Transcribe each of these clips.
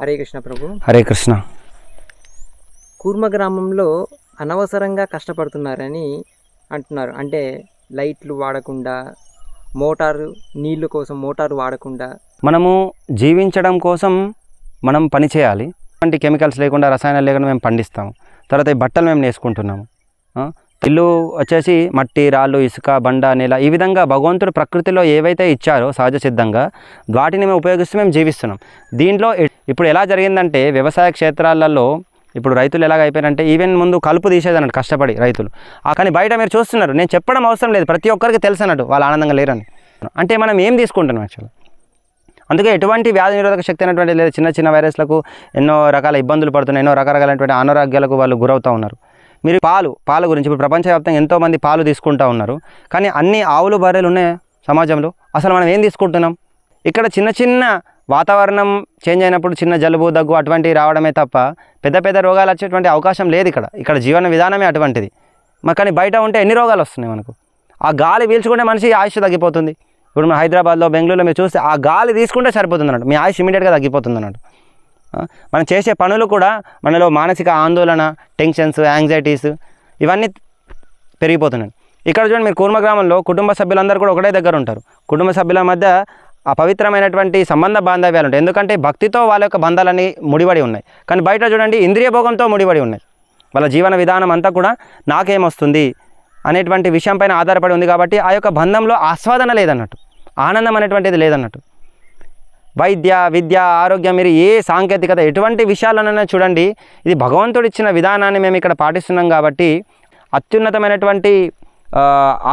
హరే కృష్ణ ప్రభు. హరే కృష్ణ. కూర్మ గ్రామంలో అనవసరంగా కష్టపడుతున్నారని అంటున్నారు. అంటే లైట్లు వాడకుండా మోటారు నీళ్ళ కోసం మోటారు వాడకుండా. మనము జీవించడం కోసం మనం పని చేయాలి. అంటే కెమికల్స్ లేకుండా రసాయనాలు లేకుండా మేము పండిస్తాము తర్వాత ఈ బట్టలు మేము నేసుకుంటున్నాము? ఇల్లు వచ్చేసి మట్టి రాళ్ళు ఇసుక బండ నేల ఈ విధంగా భగవంతుడు ప్రకృతిలో ఏవైతే ఇచ్చారో సహజ సిద్ధంగా వాటిని మేము ఉపయోగిస్తూ మేము జీవిస్తున్నాం. దీంట్లో ఇప్పుడు ఎలా జరిగిందంటే వ్యవసాయ క్షేత్రాలలో ఇప్పుడు రైతులు ఎలాగ అయిపోయారంటే ఈవెన్ ముందు కలుపు తీసేదన్నట్టు కష్టపడి రైతులు. ఆ కానీ బయట మీరు చూస్తున్నారు నేను చెప్పడం అవసరం లేదు ప్రతి ఒక్కరికి తెలుసు అన్నట్టు వాళ్ళు ఆనందంగా లేరని. అంటే మనం ఏం తీసుకుంటున్నాం యాక్చువల్గా అందుకే ఎటువంటి వ్యాధి నిరోధక శక్తి అయినటువంటి లేదా చిన్న చిన్న వైరస్లకు ఎన్నో రకాల ఇబ్బందులు పడుతున్నాయి ఎన్నో రకరకాలైనటువంటి అనారోగ్యాలకు వాళ్ళు గురవుతూ ఉన్నారు. మీరు పాలు పాల గురించి ఇప్పుడు ప్రపంచవ్యాప్తంగా ఎంతోమంది పాలు తీసుకుంటూ ఉన్నారు. కానీ అన్ని ఆవులు బర్రెలు ఉన్నాయి సమాజంలో. అసలు మనం ఏం తీసుకుంటున్నాం? ఇక్కడ చిన్న చిన్న వాతావరణం చేంజ్ అయినప్పుడు చిన్న జలుబు దగ్గు అటువంటివి రావడమే తప్ప పెద్ద పెద్ద రోగాలు వచ్చేటువంటి అవకాశం లేదు ఇక్కడ. ఇక్కడ జీవన విధానమే అటువంటిది. మరి కానీ బయట ఉంటే ఎన్ని రోగాలు వస్తున్నాయి మనకు? ఆ గాలి పీల్చుకుంటే మనిషి ఆయుష్ తగ్గిపోతుంది. ఇప్పుడు మన హైదరాబాద్లో బెంగళూరులో మీరు చూస్తే ఆ గాలి తీసుకుంటే సరిపోతుంది అన్నట్టు మీ ఆయుష్ ఇమీడియట్గా తగ్గిపోతుంది అన్నట్టు మనం చేసే పనులు కూడా మనలో మానసిక ఆందోళన టెన్షన్స్ యాంగ్జైటీస్ ఇవన్నీ పెరిగిపోతున్నాయి. ఇక్కడ చూడండి మీరు కూర్మ గ్రామంలో కుటుంబ సభ్యులందరూ కూడా ఒకటే దగ్గర ఉంటారు. కుటుంబ సభ్యుల మధ్య ఆ పవిత్రమైనటువంటి సంబంధ బాంధవ్యాలు ఉంటాయి ఎందుకంటే భక్తితో వాళ్ళ యొక్క బంధాలని ముడిపడి ఉన్నాయి. కానీ బయట చూడండి ఇంద్రియ భోగంతో ముడిపడి ఉన్నాయి. వాళ్ళ జీవన విధానం అంతా కూడా నాకేమొస్తుంది అనేటువంటి విషయం పైన ఆధారపడి ఉంది కాబట్టి ఆ యొక్క బంధంలో ఆస్వాదన లేదన్నట్టు ఆనందం అనేటువంటిది లేదన్నట్టు. వైద్య విద్య ఆరోగ్యం మీరు ఏ సాంకేతికత ఎటువంటి విషయాలనైనా చూడండి. ఇది భగవంతుడు ఇచ్చిన విధానాన్ని మేము ఇక్కడ పాటిస్తున్నాం కాబట్టి అత్యున్నతమైనటువంటి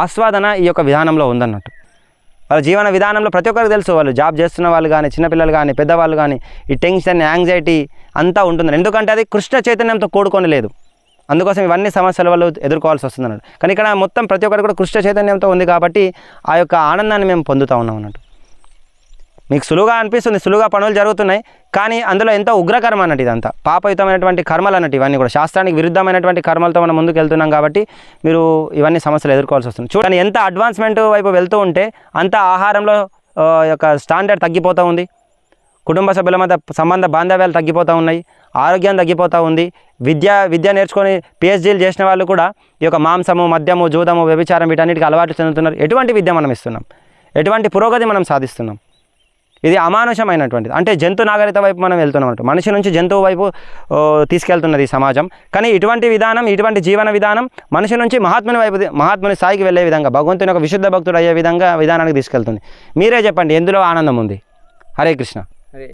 ఆస్వాదన ఈ యొక్క విధానంలో ఉందన్నట్టు. వాళ్ళ జీవన విధానంలో ప్రతి ఒక్కరికి తెలుసు వాళ్ళు జాబ్ చేస్తున్న వాళ్ళు కానీ చిన్నపిల్లలు కానీ పెద్దవాళ్ళు కానీ ఈ టెన్షన్ యాంగ్జైటీ అంతా ఉంటుంది. ఎందుకంటే అది కృష్ణ చైతన్యంతో కూడుకొని లేదు. అందుకోసం ఇవన్నీ సమస్యల వల్ల ఎదుర్కోవాల్సి వస్తుంది అన్నట్టు కానీ ఇక్కడ మొత్తం ప్రతి ఒక్కరు కూడా కృష్ణ చైతన్యంతో ఉంది కాబట్టి ఆ యొక్క ఆనందాన్ని మేము పొందుతూ ఉన్నాం అన్నట్టు. మీకు సులువుగా అనిపిస్తుంది సులువుగా పనులు జరుగుతున్నాయి కానీ అందులో ఎంతో ఉగ్రకర్మ అన్నట్టు ఇదంతా. పాపయుతమైనటువంటి కర్మలు అన్నట్టు ఇవన్నీ కూడా. శాస్త్రానికి విరుద్ధమైనటువంటి కర్మలతో మనం ముందుకు వెళ్తున్నాం కాబట్టి మీరు ఇవన్నీ సమస్యలు ఎదుర్కోవాల్సి వస్తుంది. చూడండి ఎంత అడ్వాన్స్మెంట్ వైపు వెళ్తూ ఉంటే అంత ఆహారంలో యొక్క స్టాండర్డ్ తగ్గిపోతూ ఉంది. కుటుంబ సభ్యుల మధ్య సంబంధ బాంధవ్యాలు తగ్గిపోతూ ఉన్నాయి ఆరోగ్యం తగ్గిపోతూ ఉంది. విద్య విద్య నేర్చుకొని పిహెచ్డీలు చేసిన వాళ్ళు కూడా ఈ యొక్క మాంసము మద్యము జూదము వ్యభిచారం వీటన్నిటికీ అలవాటు చెందుతున్నారు. ఎటువంటి విద్య మనం ఇస్తున్నాం? ఎటువంటి పురోగతి మనం సాధిస్తున్నాం? ఇది అమానుషమైనటువంటిది. అంటే జంతు నాగరికత వైపు మనం వెళ్తున్నాం అన్నట్టు మనిషి నుంచి జంతువు వైపు తీసుకెళ్తున్నది ఈ సమాజం. కానీ ఇటువంటి విధానం ఇటువంటి జీవన విధానం మనిషి నుంచి మహాత్ముని వైపు మహాత్ముని స్థాయికి వెళ్ళే విధంగా భగవంతుని ఒక విశుద్ధ భక్తుడు అయ్యే విధంగా విధానానికి తీసుకెళ్తుంది. మీరే చెప్పండి ఎందులో ఆనందం ఉంది? హరే కృష్ణ.